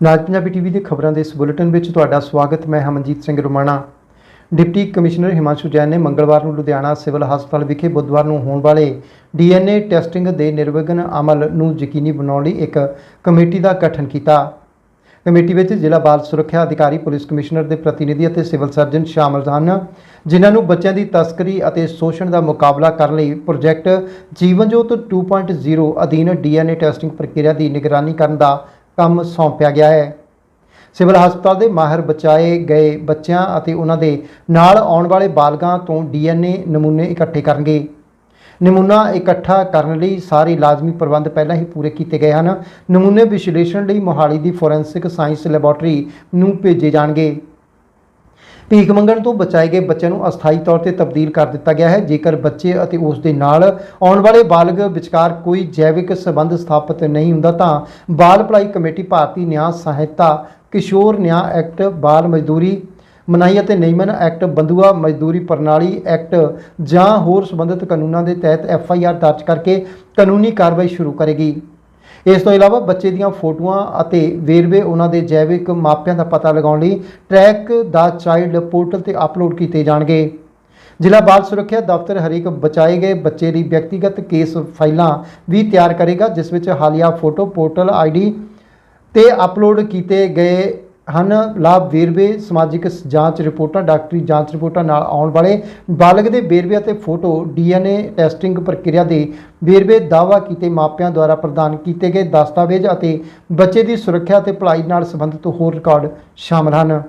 ਨਾਜ Punjabi TV ਦੇ ਖਬਰਾਂ ਦੇ ਇਸ ਬੁਲੇਟਿਨ ਵਿੱਚ ਤੁਹਾਡਾ ਸਵਾਗਤ, ਮੈਂ ਹਮਨਜੀਤ ਸਿੰਘ ਰੁਮਾਣਾ। ਡਿਪਟੀ ਕਮਿਸ਼ਨਰ ਹਿਮਾਂਸ਼ੂ ਜੈਨ ਨੇ ਮੰਗਲਵਾਰ ਨੂੰ ਲੁਧਿਆਣਾ ਸਿਵਲ ਹਸਪਤਾਲ ਵਿਖੇ ਬੁੱਧਵਾਰ ਨੂੰ ਹੋਣ ਵਾਲੇ ਡੀਐਨਏ ਟੈਸਟਿੰਗ ਦੇ ਨਿਰਵਿਘਨ ਅਮਲ ਨੂੰ ਯਕੀਨੀ ਬਣਾਉਣ ਲਈ ਇੱਕ ਕਮੇਟੀ ਦਾ ਗਠਨ ਕੀਤਾ। ਕਮੇਟੀ ਵਿੱਚ ਜ਼ਿਲ੍ਹਾ ਬਾਲ ਸੁਰੱਖਿਆ ਅਧਿਕਾਰੀ, ਪੁਲਿਸ ਕਮਿਸ਼ਨਰ ਦੇ ਪ੍ਰਤੀਨਿਧੀ ਅਤੇ ਸਿਵਲ ਸਰਜਨ ਸ਼ਾਮਲ ਹਨ, ਜਿਨ੍ਹਾਂ ਨੂੰ ਬੱਚਿਆਂ ਦੀ ਤਸਕਰੀ ਅਤੇ ਸ਼ੋਸ਼ਣ ਦਾ ਮੁਕਾਬਲਾ ਕਰਨ ਲਈ ਪ੍ਰੋਜੈਕਟ ਜੀਵਨ ਜੋਤ 2.0 ਅਧੀਨ ਡੀਐਨਏ ਟੈਸਟਿੰਗ ਪ੍ਰਕਿਰਿਆ ਦੀ ਨਿਗਰਾਨੀ ਕਰਨ ਦਾ ਕੰਮ ਸੌਂਪਿਆ ਗਿਆ ਹੈ। ਸਿਵਲ ਹਸਪਤਾਲ ਦੇ ਮਾਹਿਰ ਬਚਾਏ ਗਏ ਬੱਚਿਆਂ ਅਤੇ ਉਹਨਾਂ ਦੇ ਨਾਲ ਆਉਣ ਵਾਲੇ ਬਾਲਗਾਂ ਤੋਂ ਡੀਐਨਏ ਨਮੂਨੇ ਇਕੱਠੇ ਕਰਨਗੇ। ਨਮੂਨਾ ਇਕੱਠਾ ਕਰਨ ਲਈ ਸਾਰੇ ਲਾਜ਼ਮੀ ਪ੍ਰਬੰਧ ਪਹਿਲਾਂ ਹੀ ਪੂਰੇ ਕੀਤੇ ਗਏ ਹਨ। ਨਮੂਨੇ ਵਿਸ਼ਲੇਸ਼ਣ ਲਈ ਮੋਹਾਲੀ ਦੀ ਫੋਰੈਂਸਿਕ ਸਾਇੰਸ ਲੈਬੋਰਟਰੀ ਨੂੰ ਭੇਜੇ ਜਾਣਗੇ। ਭੀਖ ਮੰਗਣ ਤੋਂ ਬਚਾਏ ਗਏ ਬੱਚਿਆਂ ਨੂੰ ਅਸਥਾਈ ਤੌਰ ਤੇ ਤਬਦੀਲ ਕਰ ਦਿੱਤਾ ਗਿਆ ਹੈ। ਜੇਕਰ ਬੱਚੇ ਅਤੇ ਉਸ ਦੇ ਨਾਲ ਆਉਣ ਵਾਲੇ ਬਾਲਗ ਵਿਚਕਾਰ ਕੋਈ ਜੈਵਿਕ ਸੰਬੰਧ ਸਥਾਪਿਤ ਨਹੀਂ ਹੁੰਦਾ ਤਾਂ ਬਾਲ ਭਲਾਈ ਕਮੇਟੀ ਭਾਰਤੀ ਨਿਆਂ ਸਹਾਇਤਾ ਕਿਸ਼ੋਰ ਨਿਆਂ ਐਕਟ, ਬਾਲ ਮਜ਼ਦੂਰੀ ਮਨਾਹੀ ਅਤੇ ਨਿਯਮਨ ਐਕਟ ਬੰਦੂਆ ਮਜ਼ਦੂਰੀ ਪ੍ਰਣਾਲੀ ਐਕਟ ਜਾਂ ਹੋਰ ਸੰਬੰਧਿਤ ਕਾਨੂੰਨਾਂ ਦੇ ਤਹਿਤ ਐਫ ਆਈ ਆਰ ਦਰਜ ਕਰਕੇ ਕਾਨੂੰਨੀ ਕਾਰਵਾਈ ਸ਼ੁਰੂ ਕਰੇਗੀ। ਇਸ ਤੋਂ ਇਲਾਵਾ ਬੱਚੇ ਦੀਆਂ ਫੋਟੋਆਂ ਅਤੇ ਵੇਰਵੇ ਉਹਨਾਂ ਦੇ ਜੈਵਿਕ ਮਾਪਿਆਂ ਦਾ ਪਤਾ ਲਗਾਉਣ ਲਈ ਟਰੈਕ ਦਾ ਚਾਈਲਡ ਪੋਰਟਲ ਤੇ ਅਪਲੋਡ ਕੀਤੇ ਜਾਣਗੇ। ਜ਼ਿਲ੍ਹਾ ਬਾਲ ਸੁਰੱਖਿਆ ਦਫ਼ਤਰ ਹਰੇਕ ਬਚਾਏ ਗਏ ਬੱਚੇ ਲਈ ਵਿਅਕਤੀਗਤ ਕੇਸ ਫਾਈਲਾਂ ਵੀ ਤਿਆਰ ਕਰੇਗਾ, ਜਿਸ ਵਿੱਚ ਹਾਲੀਆ ਫੋਟੋ, ਪੋਰਟਲ ਆਈਡੀ ਤੇ ਅਪਲੋਡ ਕੀਤੇ ਗਏ ਹਨ। ਲਾਭ ਵੇਰਵੇ, ਸਮਾਜਿਕ ਜਾਂਚ ਰਿਪੋਰਟਾਂ, ਡਾਕਟਰੀ ਜਾਂਚ ਰਿਪੋਰਟਾਂ ਨਾਲ ਆਉਣ ਵਾਲੇ ਬਾਲਗ ਦੇ ਵੇਰਵੇ ਅਤੇ ਫੋਟੋ, ਡੀਐਨਏ ਟੈਸਟਿੰਗ ਪ੍ਰਕਿਰਿਆ ਦੇ ਵੇਰਵੇ ਦਾਅਵਾ ਕੀਤੇ ਮਾਪਿਆਂ ਦੁਆਰਾ ਪ੍ਰਦਾਨ ਕੀਤੇ ਗਏ ਦਸਤਾਵੇਜ਼ ਅਤੇ ਬੱਚੇ ਦੀ ਸੁਰੱਖਿਆ ਅਤੇ ਭਲਾਈ ਨਾਲ ਸੰਬੰਧਿਤ ਹੋਰ ਰਿਕਾਰਡ ਸ਼ਾਮਲ ਹਨ।